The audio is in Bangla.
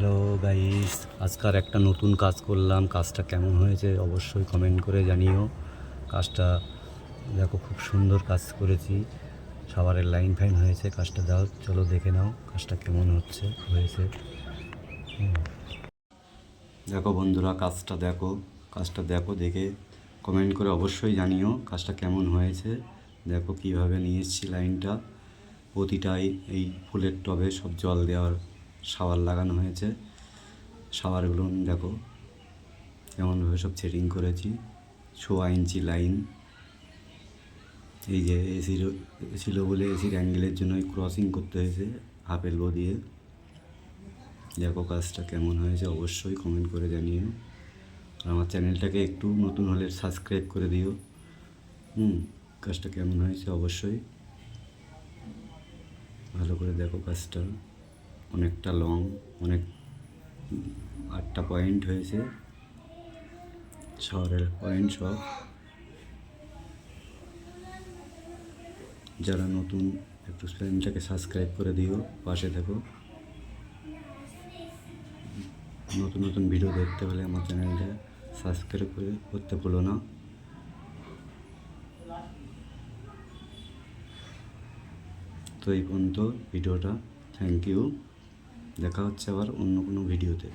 হ্যালো গাইস আজকার একটা নতুন কাজ করলাম। কাজটা কেমন হয়েছে অবশ্যই কমেন্ট করে জানিও। কাজটা দেখো খুব সুন্দর কাজ করেছি। সাবারের লাইন ফাইন হয়েছে, কাজটা দাও, চলো দেখে নাও কাজটা কেমন হচ্ছে, হয়েছে। দেখো বন্ধুরা, কাজটা দেখো কাজটা দেখো, দেখে কমেন্ট করে অবশ্যই জানিও কাজটা কেমন হয়েছে। দেখো কীভাবে নিয়ে এসেছি লাইনটা প্রতিটাই এই ফুলের টবে সব জল দেওয়ার শাওয়ার লাগানো হয়েছে। শাওয়ারগুলো দেখো কেমনভাবে সব সেটিং করেছি। সোয়া ইঞ্চি লাইন এই যে এসির ছিল বলে এসির অ্যাঙ্গেলের জন্য ক্রসিং করতে হয়েছে হাফ এলবো দিয়ে। দেখো কাজটা কেমন হয়েছে, অবশ্যই কমেন্ট করে জানিও। আর আমার চ্যানেলটাকে একটু নতুন হলে সাবস্ক্রাইব করে দিও। হুম, কাজটা কেমন হয়েছে অবশ্যই। ভালো করে দেখো কাজটা। অনেকটা লং অনেক আটটা পয়েন্ট হয়েছে। শহরের পয়েন্ট সব। যারা নতুন, একটু চ্যানেলটাকে সাবস্ক্রাইব করে দিও, পাশে থেকো। নতুন নতুন ভিডিও দেখতে হলে আমার চ্যানেলটা সাবস্ক্রাইব করে করতে ভুলো না। তো এই পর্যন্ত ভিডিওটা। থ্যাংক ইউ দেখা হচ্ছে আবার অন্য কোনো ভিডিওতে।